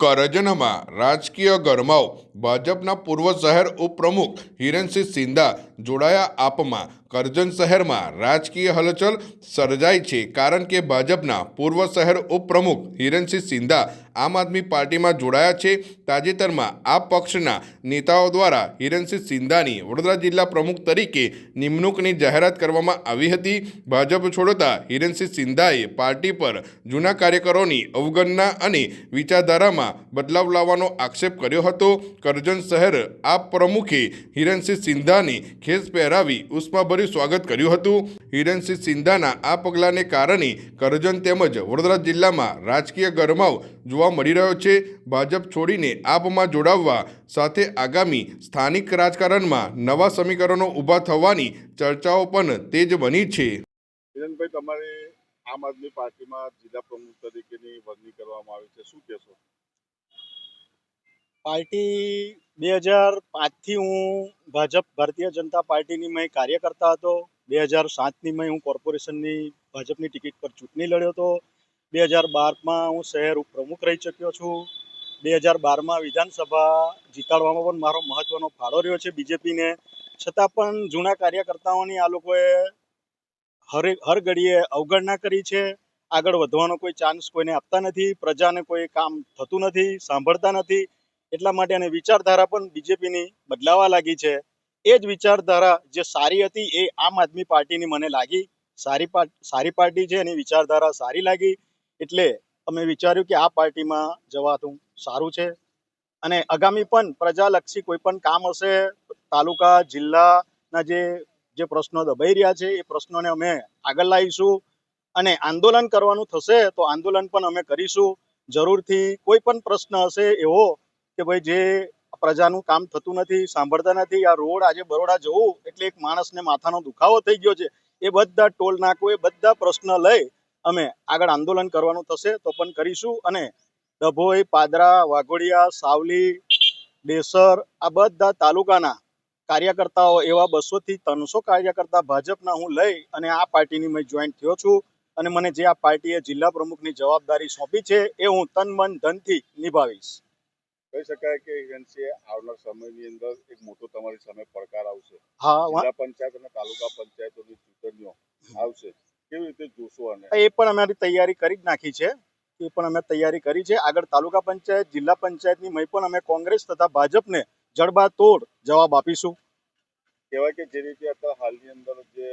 કરજણમાં રાજકીય ગરમાવ. ભાજપના પૂર્વ શહેર ઉપપ્રમુખ હિરેનસિંહ સિંધા જોડાયા આપમાં. કરજણ શહેરમાં રાજકીય હલચલ સર્જાઈ છે કારણ કે ભાજપના પૂર્વ શહેર ઉપપ્રમુખ હિરણસિંહ સિંધા આમ આદમી પાર્ટીમાં જોડાયા છે. તાજેતરમાં આ પક્ષના નેતાઓ દ્વારા હિરણસિંહ સિંધાની વડોદરા જિલ્લા પ્રમુખ તરીકે નિમણૂકની જાહેરાત કરવામાં આવી હતી. ભાજપ છોડતા હિરણસિંહ સિંધાએ પાર્ટી પર જૂના કાર્યકરોની અવગણના અને વિચારધારામાં બદલાવ લાવવાનો આક્ષેપ કર્યો હતો. કરજણ શહેર આ પ્રમુખે હિરણસિંહ સિંધાની ખેસ પહેરાવી ઉષ્માભર્યું સ્વાગત કર્યું હતું. હિરણસિંહ સિંધાના આ પગલાંને કારણે કરજણ તેમજ વડોદરા જિલ્લામાં રાજકીય ગરમાવ જોવા મળી રહ્યો છે. ભાજપ છોડીને આપમાં જોડાવવા સાથે આગામી સ્થાનિક રાજકારણમાં નવા સમીકરણો ઊભા થવાની ચર્ચાઓ પણ તેજ બની છે. કિરણભાઈ તમારે આમ આદમી પાર્ટીમાં જિલ્લા પ્રમુખ તરીકેની વરણી કરવામાં આવી છે. શું કહેશો? પાર્ટી બે હજાર પાંચથી હું ભાજપ ભારતીય જનતા પાર્ટીની મેં કાર્યકર્તા હતો. બે હજાર સાતની મેં હું કોર્પોરેશનની ભાજપની ટિકિટ પર ચૂંટણી લડ્યો હતો. બે હજાર બારમાં હું શહેર ઉપપ્રમુખ રહી ચૂક્યો છું. બે હજાર બારમાં વિધાનસભા જીતાડવામાં પણ મારો મહત્વનો ફાળો રહ્યો છે બીજેપીને. છતાં પણ જૂના કાર્યકર્તાઓની આ લોકોએ હરે હર ઘડીએ અવગણના કરી છે. આગળ વધવાનો કોઈ ચાન્સ કોઈને આપતા નથી. પ્રજાને કોઈ કામ થતું નથી, સાંભળતા નથી. એટલા માટે અને વિચારધારા પણ બીજેપીની બદલાવા લાગી છે. એ જ વિચારધારા જે સારી હતી એ આમ આદમી પાર્ટીની મને લાગી. સારી સારી પાર્ટી છે એની વિચારધારા સારી લાગી. એટલે અમે વિચાર્યું કે આ પાર્ટીમાં જવાતું સારું છે. અને આગામી પણ પ્રજાલક્ષી કોઈ પણ કામ હશે, તાલુકા, જિલ્લાના જે જે પ્રશ્નો દબાઈ રહ્યા છે, એ પ્રશ્નોને અમે આગળ લાવીશું. અને આંદોલન કરવાનું થશે તો આંદોલન પણ અમે કરીશું. જરૂરથી કોઈ પણ પ્રશ્ન હશે એવો કે ભાઈ જે પ્રજાનું કામ થતું નથી, સાંભળતા નથી, આ રોડ આજે બરોડા જવું એટલે એક માણસને માથાનો દુખાવો થઈ ગયો છે. એ બધા ટોલ નાકો એ બધા પ્રશ્ન લઈ અમે આગળ આંદોલન કરવાનું થશે તો પણ કરીશું. અને ડભોઈ, પાદરા, વાઘોડિયા, સાવલી, ડેસર, આ બધા તાલુકાના કાર્યકર્તાઓ, એવા બસો થી ત્રણસો કાર્યકર્તા ભાજપના હું લઈ અને આ પાર્ટીની મેં જોઈન્ટ થયો છું. અને મને જે આ પાર્ટીએ જિલ્લા પ્રમુખની જવાબદારી સોંપી છે, એ હું તન મન ધનથી નિભાવીશ. કહી શકાય કે હિરણસિંહ આવનાર સમયની અંદર એક મોટો તમારી સામે પડકાર આવશે. જિલ્લા પંચાયત અને તાલુકા પંચાયતોની ચૂંટણીઓ આવશે. કેવી રીતે જોશો અને એ પણ અમારી તૈયારી કરી જ નાખી છે. એ પણ અમે તૈયારી કરી છે. આગળ તાલુકા પંચાયત જિલ્લા પંચાયતની મય પણ અમે કોંગ્રેસ તથા ભાજપને જડબાતોડ જવાબ આપીશું. કહેવાય કે જે રીતે અત્યારે હાલની અંદર જે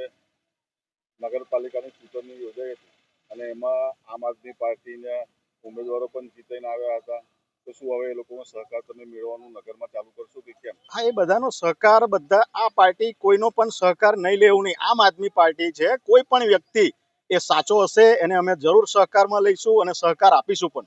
નગરપાલિકાની ચૂંટણી યોજાઈ હતી અને એમાં આમ આદમી પાર્ટીના ઉમેદવારો પણ જીતાઈને આવ્યા હતા. તો હવે એ લોકોનો સહકાર તમે મેળવવાનું નગરમાં ચાલુ કરશો કે કેમ? હા, એ બધાનો સહકાર બધા, આ પાર્ટી કોઈનો પણ સહકાર નહીં લેવું નહીં. આમ આદમી પાર્ટી છે. કોઈ પણ વ્યક્તિ એ સાચો હશે, એને અમે જરૂર સહકારમાં લઈશું અને સહકાર આપીશું પણ.